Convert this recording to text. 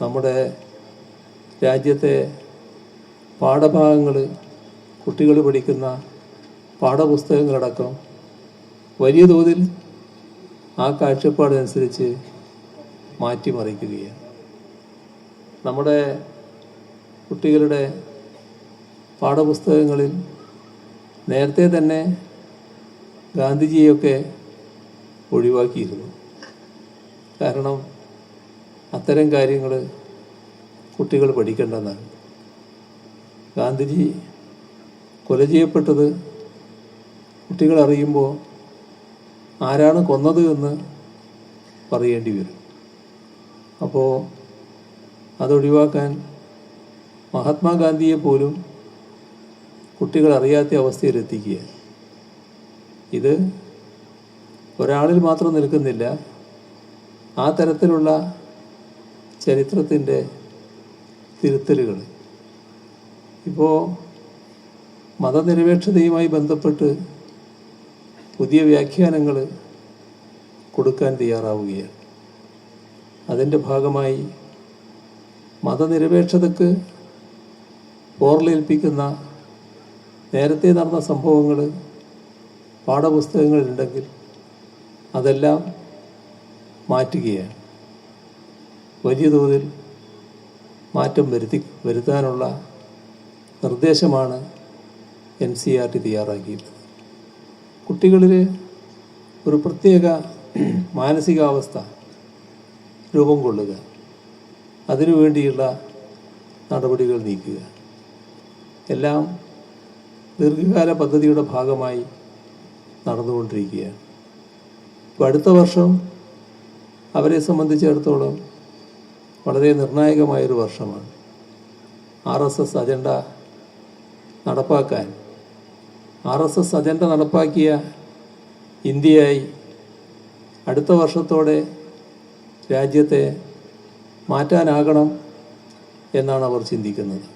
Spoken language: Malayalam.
നമ്മുടെ രാജ്യത്തെ പാഠഭാഗങ്ങൾ കുട്ടികൾ പഠിക്കുന്ന പാഠപുസ്തകങ്ങളടക്കം വലിയ തോതിൽ ആ കാഴ്ചപ്പാടനുസരിച്ച് മാറ്റിമറിക്കുകയാണ്. നമ്മുടെ കുട്ടികളുടെ പാഠപുസ്തകങ്ങളിൽ നേരത്തെ തന്നെ ഗാന്ധിജിയൊക്കെ ഒഴിവാക്കിയിരുന്നു. കാരണം അത്തരം കാര്യങ്ങൾ കുട്ടികൾ പഠിക്കേണ്ടെന്നാണ് ഗാന്ധിജി കൊല ചെയ്യപ്പെട്ടത് കുട്ടികൾ അറിയുമ്പോൾ ആരാണ് കൊന്നത് എന്ന് പറയേണ്ടി വരും. അപ്പോൾ അതൊഴിവാക്കാൻ മഹാത്മാഗാന്ധിയെ പോലും കുട്ടികൾ അറിയാത്ത അവസ്ഥയിലെത്തിക്കുക ഇത് ഒരാളിൽ മാത്രം നിൽക്കുന്നില്ല ആ തരത്തിലുള്ള ചരിത്രത്തിന്റെ തിരുത്തലുകൾ ഇപ്പോൾ മതനിരപേക്ഷതയുമായി ബന്ധപ്പെട്ട് പുതിയ വ്യാഖ്യാനങ്ങൾ കൊടുക്കാൻ തയ്യാറാവുകയാണ്. അതിന്റെ ഭാഗമായി മതനിരപേക്ഷതക്ക് ഓർലേൽപ്പിക്കുന്ന നേരത്തെ നടന്ന സംഭവങ്ങൾ പാഠപുസ്തകങ്ങളിലുണ്ടെങ്കിൽ അതെല്ലാം മാറ്റുകയാണ്. വലിയ തോതിൽ മാറ്റം വരുത്തി വരുത്താനുള്ള നിർദ്ദേശമാണ് എൻ സി ആർ ടി തയ്യാറാക്കിയിട്ടുള്ളത്. കുട്ടികളിൽ ഒരു പ്രത്യേക മാനസികാവസ്ഥ രൂപം കൊള്ളുക. അതിനുവേണ്ടിയുള്ള നടപടികൾ നീക്കുക. എല്ലാം ദീർഘകാല പദ്ധതിയുടെ ഭാഗമായി നടന്നുകൊണ്ടിരിക്കുകയാണ്. ഇപ്പോൾ അടുത്ത വർഷം അവരെ സംബന്ധിച്ചിടത്തോളം വളരെ നിർണായകമായൊരു വർഷമാണ്. ആർ എസ് എസ് അജണ്ട നടപ്പാക്കാൻ. ആർ എസ് എസ് അജണ്ട നടപ്പാക്കിയ ഇന്ത്യയായി അടുത്ത വർഷത്തോടെ രാജ്യത്തെ മാറ്റാനാകണം എന്നാണ് അവർ ചിന്തിക്കുന്നത്.